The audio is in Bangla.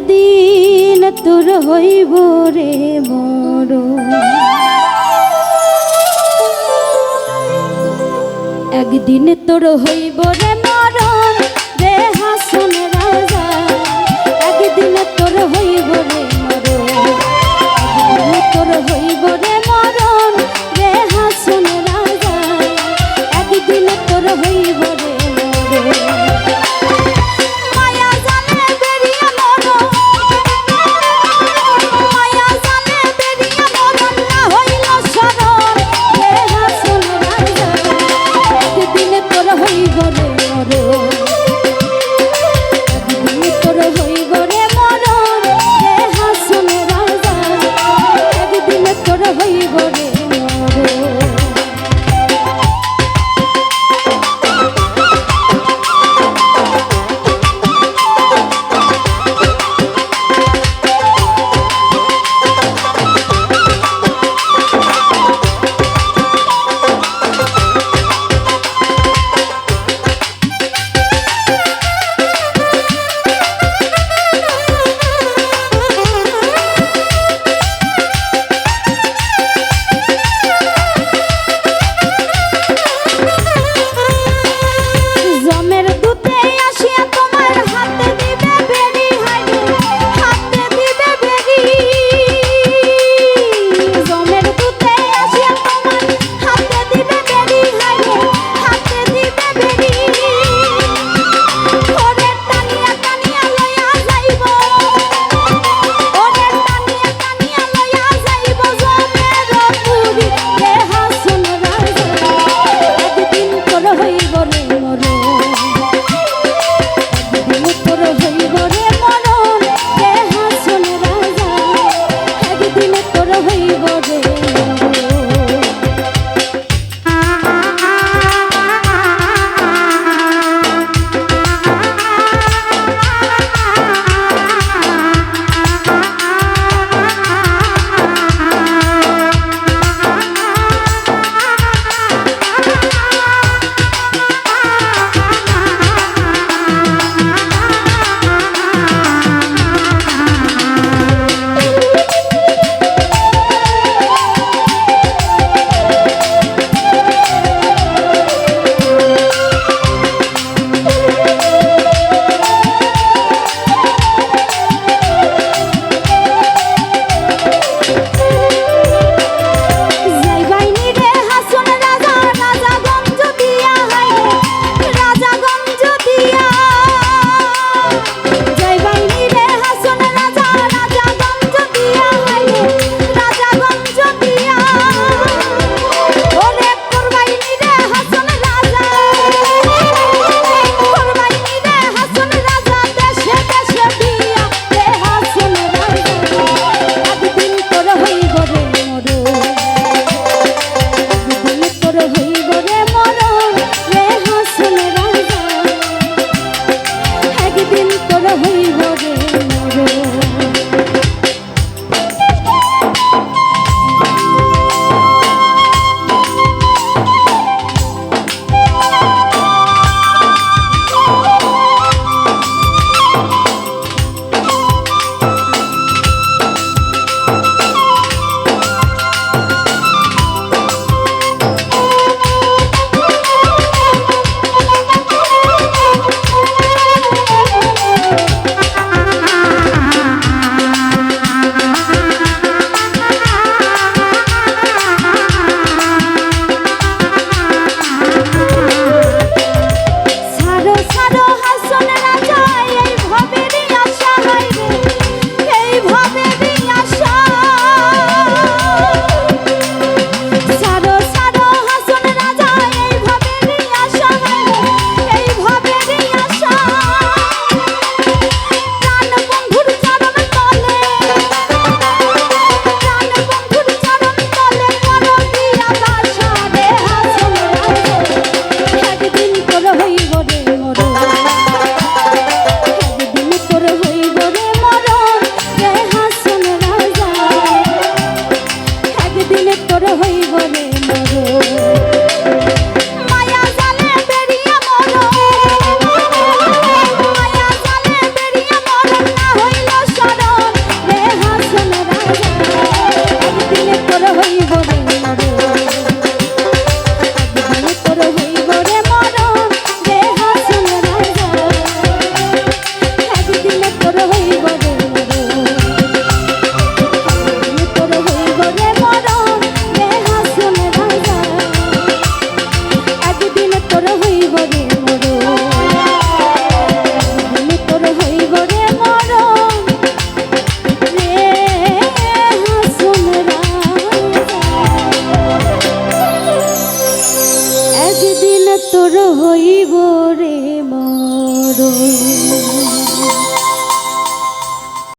দিন তোর হইব রে মর একদিন তোর হইব রে মর রে হাসন রাজা। একদিন তোর হইব রে মর তোর হইব রে মরণ।